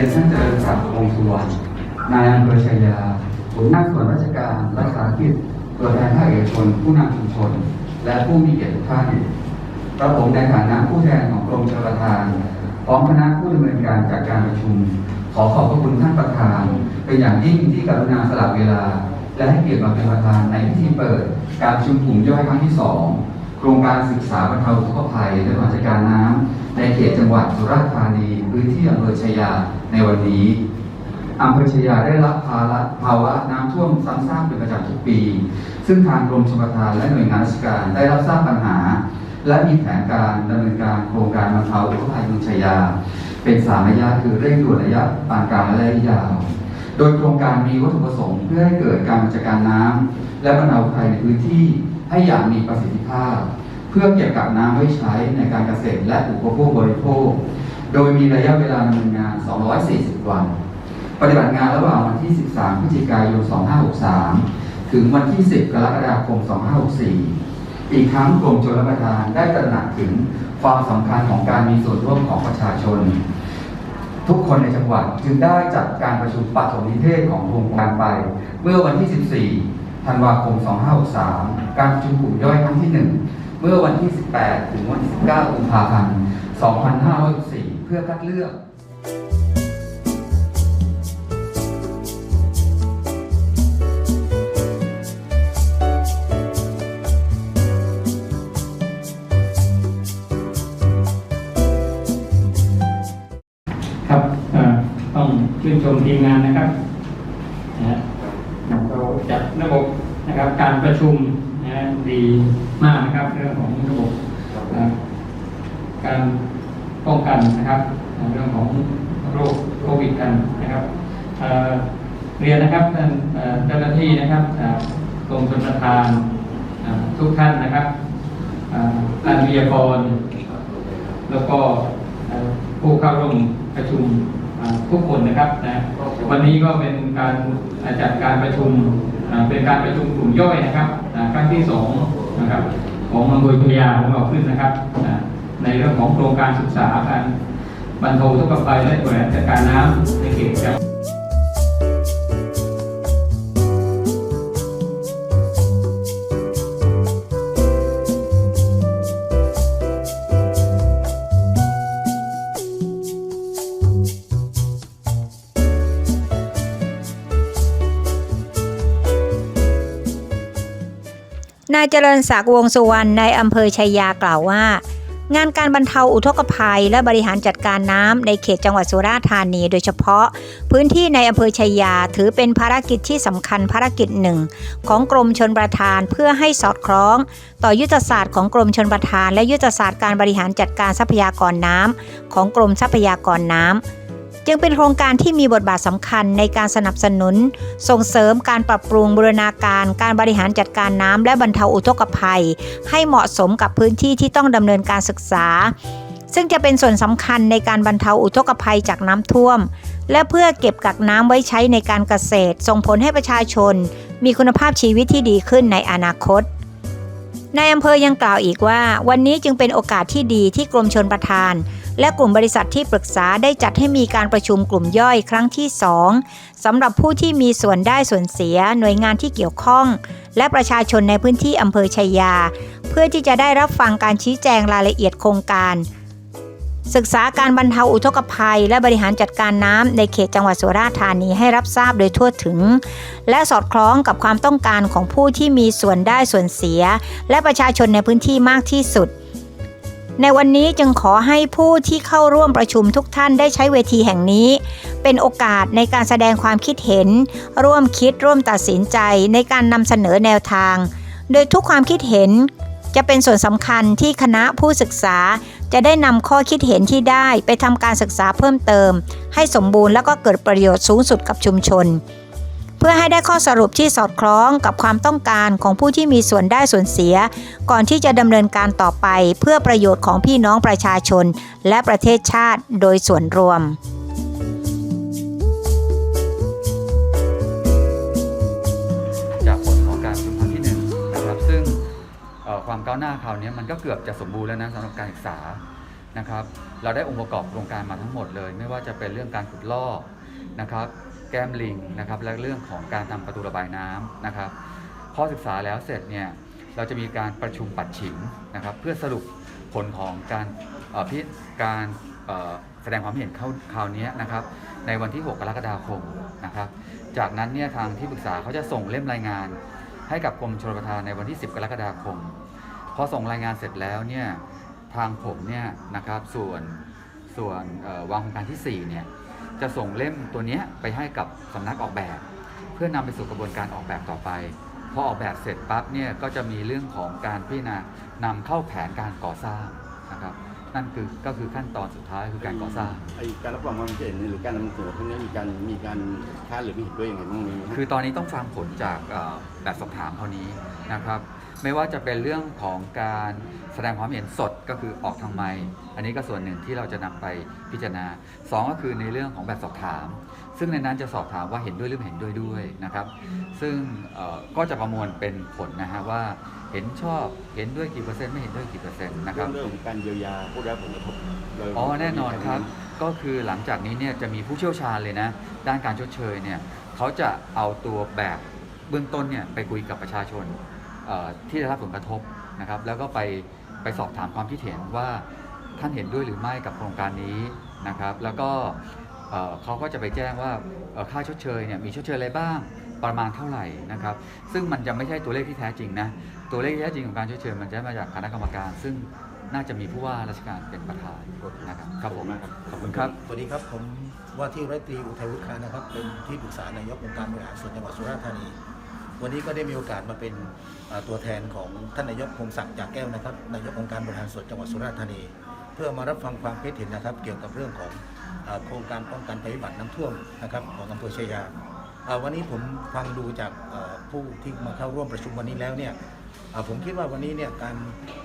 รียนท่านเจริญศักดิ์วงศ์สุวรรณนายอำเภอชัยยาหัวหน้าส่วนราชการรักษากิจตัวแทนภาคเอกชน ผู้นำชุมชน และผู้มีเกียรติทุกท่านกระผมในฐานะผู้แทนของกรมชลประทาน พร้อมคณะผู้ดำเนินการจากการประชุม ขอขอบพระคุณท่านประธาน เป็นอย่างยิ่งที่กรุณาสละเวลา และให้เกียรติมาเป็นประธานในพิธีเปิด การชุมกลุ่มย่อยครั้งที่สอง โครงการศึกษาบรรเทาทุกขภัยและบริหารจัดการน้ำในเขตจังหวัดสุราษฎร์ธานีพื้นที่อำเภอชายาในวันนี้อำเภอชยาได้รับภาระภาวะน้ำท่วมซ้ำซากเป็นประจำทุกปี ซึ่งทางกรมชลประทานและหน่วยงานราชการได้รับทราบปัญหา และมีแผนการดำเนินการโครงการบรรเทาอุทกภัยเมืองชยา เป็นสามระยะคือเร่งด่วนระยะปานกลางและระยะยาว โดยโครงการมีวัตถุประสงค์เพื่อให้เกิดการจัดการน้ำและบรรเทาภัยในพื้นที่ ให้อย่างมีประสิทธิภาพ เพื่อเก็บกักน้ำไว้ใช้ในการเกษตรและอุปโภคบริโภค โดยมีระยะเวลาดำเนินงาน 240 วัน ปฏิบัติงานระหว่างวันที่ 13 พฤศจิกายน 2563 ถึงวันที่ 10 กรกฎาคม 2564 อีกทั้งกรมชลประทานได้ตระหนักถึงความสำคัญของการมีส่วนร่วมของประชาชน ทุกคนในจังหวัดจึงได้จัดการประชุมปฐมนิเทศของโครงการไป เมื่อวันที่ 14 ธันวาคม 2563 การประชุมกลุ่มย่อยครั้งที่ 1 เมื่อวันที่ 18 ถึงวันที่ 19 กุมภาพันธ์ 2564 เพื่อคัดเลือกครับต้องชื่นชมทีมงานนะครับนะฮะเราจัดระบบ นะครับ การประชุมนะดีมากนะครับเรื่องของระบบการป้องกันนะครับเรื่องของโรคโควิดกันนะครับเรียนนะครับท่านเจ้าหน้าที่นะครับกรมชลประทานทุกท่านนะครับอ่อท่านวิทยากร แล้วก็ผู้เข้าร่วมประชุมทุกคนนะครับนะวันนี้ก็เป็นการจัดการประชุม เป็นการประชุมกลุ่มย่อยนะครับครั้งที่สองนะครับของอำเภอพยาของเราขึ้นนะครับ ในเรื่องของโครงการศึกษาการบรรเทาทุกข์ภัยและบริหารจัดการน้ำในเขตจังห นายเจริญศักดิ์วงสุวรรณในอำเภอชัยยากล่าวว่า งานการบรรเทาอุทกภัยและบริหารจัดการน้ำในเขตจังหวัดสุราษฎร์ธานี โดยเฉพาะ พื้นที่ในอำเภอชัยยาถือเป็นภารกิจที่สำคัญภารกิจหนึ่ง ของกรมชนประทานเพื่อให้สอดคล้อง ต่อยุทธศาสตร์ของกรมชนประทาน และยุทธศาสตร์การบริหารจัดการทรัพยากรน้ำของกรมทรัพยากรน้ำ จึงเป็นโครงการที่มีบทบาทสำคัญในการสนับสนุน ส่งเสริมการปรับปรุงบูรณาการการบริหารจัดการน้ำและบรรเทาอุทกภัย ให้เหมาะสมกับพื้นที่ที่ต้องดำเนินการศึกษา ซึ่งจะเป็นส่วนสำคัญในการบรรเทาอุทกภัยจากน้ำท่วม และเพื่อเก็บกักน้ำไว้ใช้ในการเกษตร ส่งผลให้ประชาชน มีคุณภาพชีวิตที่ดีขึ้นในอนาคต นายอำเภอยังกล่าวอีกว่า วันนี้จึงเป็นโอกาสที่ดีที่กรมชนประทาน และกลุ่มบริษัทที่ปรึกษาได้จัดให้มีการประชุมกลุ่มย่อยครั้งที่ 2สำหรับผู้ที่มีส่วนได้ส่วนเสีย หน่วยงานที่เกี่ยวข้อง และประชาชนในพื้นที่อำเภอชัยยา เพื่อที่จะได้รับฟังการชี้แจงรายละเอียดโครงการ ศึกษาการบรรเทาอุทกภัย และบริหารจัดการน้ำในเขตจังหวัดสุราษฎร์ธานีให้รับทราบโดยทั่วถึง และสอดคล้องกับความต้องการของผู้ที่มีส่วนได้ส่วนเสีย และประชาชนในพื้นที่มากที่สุด ในวันนี้จึงขอให้ผู้ที่เข้าร่วมประชุมทุกท่านได้ใช้เวทีแห่งนี้ เป็นโอกาสในการแสดงความคิดเห็น ร่วมคิดร่วมตัดสินใจในการนำเสนอแนวทาง โดยทุกความคิดเห็นจะเป็นส่วนสำคัญที่คณะผู้ศึกษา จะได้นำข้อคิดเห็นที่ได้ไปทำการศึกษาเพิ่มเติม ให้สมบูรณ์แล้วก็เกิดประโยชน์สูงสุดกับชุมชน เพื่อให้ได้ข้อสรุปที่สอดคล้องกับความต้องการของผู้ที่มีส่วนได้ส่วนเสีย ก่อนที่จะดำเนินการต่อไปเพื่อประโยชน์ของพี่น้องประชาชน และประเทศชาติโดยส่วนรวม ความก้าวหน้าคราวนี้มันก็เกือบจะสมบูรณ์แล้วนะสำหรับการศึกษานะครับ เราได้องค์ประกอบโครงการมาทั้งหมดเลย ไม่ว่าจะเป็นเรื่องการขุดลอกนะครับ แก้มลิงนะครับ และเรื่องของการทำประตูระบายน้ำนะครับ พอศึกษาแล้วเสร็จเนี่ยเราจะมีการประชุมปัดฉิมนะครับ เพื่อสรุปผลของการพิการแสดงความเห็นเข้าคราวนี้นะครับ ในวันที่ 6 กรกฎาคมนะครับ จากนั้นเนี่ยทางที่ปรึกษาเขาจะส่งเล่มรายงาน ให้กับกรมชลประทานในวันที่ 10 กรกฎาคม พอส่งรายงานเสร็จแล้วเนี่ยทางผมเนี่ยนะครับส่วนส่วนวางโครงการที่4เนี่ยจะส่งเล่มตัวเนี้ยไปให้กับสำนักออกแบบ เพื่อนำไปสู่กระบวนการออกแบบต่อไปพอออกแบบเสร็จปั๊บเนี่ยก็จะมีเรื่องของการพิจารณานำเข้าแผนการก่อสร้างนะครับ นั่นคือก็คือขั้นตอนสุดท้ายคือการก่อสร้าง ไอการรับรองความเห็นหรือการนำเสนอพวกนี้มีการมีการค้านหรือไม่เห็นด้วยยังไงบ้างไหมฮะคือตอนนี้ต้องฟังผลจากเอ่อแบบสอบถามเท่านี้นะครับ ไม่ว่าจะเป็นเรื่องของการแสดงความเห็นสดก็คือออกทางไมค์อันนี้ก็ส่วนหนึ่งที่เราจะนำไปพิจารณาสองก็คือในเรื่องของแบบสอบถาม ซึ่งในนั้นจะสอบถามว่าเห็นด้วยหรือไม่เห็นด้วยด้วยนะครับ ซึ่งเอ่อก็จะประมวลเป็นผลนะฮะว่าเห็นชอบเห็นด้วยกี่เปอร์เซ็นต์ไม่เห็นด้วยกี่เปอร์เซ็นต์นะคเรื่รัอบ งเรื่องของการเยียวยาผู้ได้รับผลกระทบเราอ๋อแน่นอนครับก็คือหลังจากนี้เนี่ยจะมีผู้เชี่ยวชาญเลยนะ ด้านการชดเชยเนี่ยเขาจะเอาตัวแบบเบื้องต้นเนี่ยไปคุยกับประชาชนเอ่อ ที่ได้รับผลกระทบนะครับ แล้วก็ไปไปสอบถามความคิดเห็นว่าท่านเห็นด้วยหรือไม่กับโครงการนี้นะครับ แล้วก็เอ่อเขาก็จะไปแจ้งว่าเอ่อค่าชดเชยเนี่ยมีชดเชยอะไรบ้างประมาณเท่าไหร่นะครับ ซึ่งมันจะไม่ใช่ตัวเลขที่แท้จริงนะตัวเลขที่แท้จริงของการชดเชยมันจะมาจากคณะกรรมการ ซึ่งน่าจะมีผู้ว่าราชการเป็นประธานนะครับครับผมมากครับขอบขอบคุคุณณคครัรับบสวัสดีครับผมว่าที่ร้อยตรีอุทัยวุฒิคานะครับเป็นที่ปรึกษานายกองค์การบริหารส่วนจังหวัดสุราษฎร์ธานี วันนี้ก็ได้มีโอกาสมาเป็นตัวแทนของท่านนายกพงศักดิ์จากแก้วนะครับนายกองค์การบริหารส่วนจังหวัดสุราษฎร์ธานี เพื่อมารับฟังความคิดเห็นนะครับ เกี่ยวกับเรื่องของโครงการป้องกันภัยพิบัติน้ำท่วมนะครับของอำเภอชายาอ่าวันนี้ผมฟังดูจากผู้ที่มาเข้าร่วมประชุมวันนี้แล้วเนี่ยผมคิดว่าวันนี้เนี่ยการ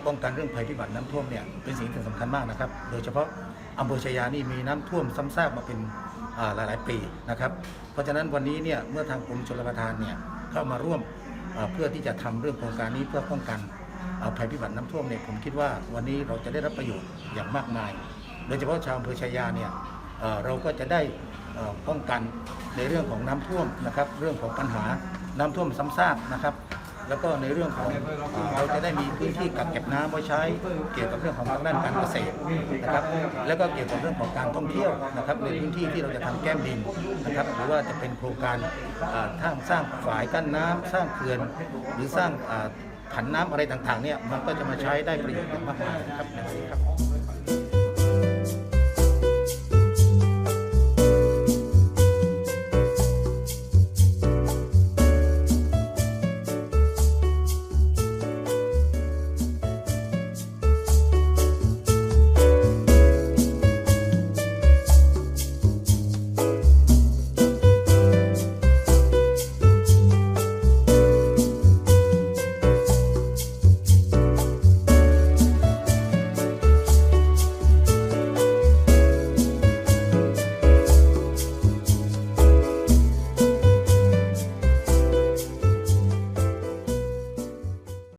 ป้องกันเรื่องภัยพิบัติน้ำท่วมเนี่ยเป็นสิ่งที่สำคัญมากนะครับ โดยเฉพาะอำเภอชายานี่มีน้ำท่วมซ้ำซากมาเป็นหลาย ๆ ปีนะครับ เพราะฉะนั้นวันนี้เนี่ยเมื่อทางกรมชลประทานเนี่ย เข้ามาร่วมเพื่อที่จะทำเรื่องโครงการนี้เพื่อป้องกันภัยพิบัติน้ำท่วมเนี่ยผมคิดว่าวันนี้เราจะได้รับประโยชน์อย่างมากมาย โดยเฉพาะชาวอำเภอชายาเนี่ยเราก็จะได้ป้องกันในเรื่องของน้ำท่วมนะครับ เรื่องของปัญหาน้ำท่วมซ้ำซากนะครับ แล้วก็ในเรื่องของเราจะได้มีพื้นที่กักเก็บน้ำไว้ใช้ เกี่ยวกับเรื่องของทางด้านการเกษตรนะครับ แล้วก็เกี่ยวกับเรื่องของการท่องเที่ยวนะครับในพื้นที่ที่เราจะทำแก้มดินนะครับหรือว่าจะเป็นโครงการอ่าทางสร้างฝายกั้นน้ำสร้างเขื่อน หรือสร้างผันน้ำอะไรต่างๆเนี่ยมันก็จะมาใช้ได้ประโยชน์อย่างมากมายครับในวันนี้ครับ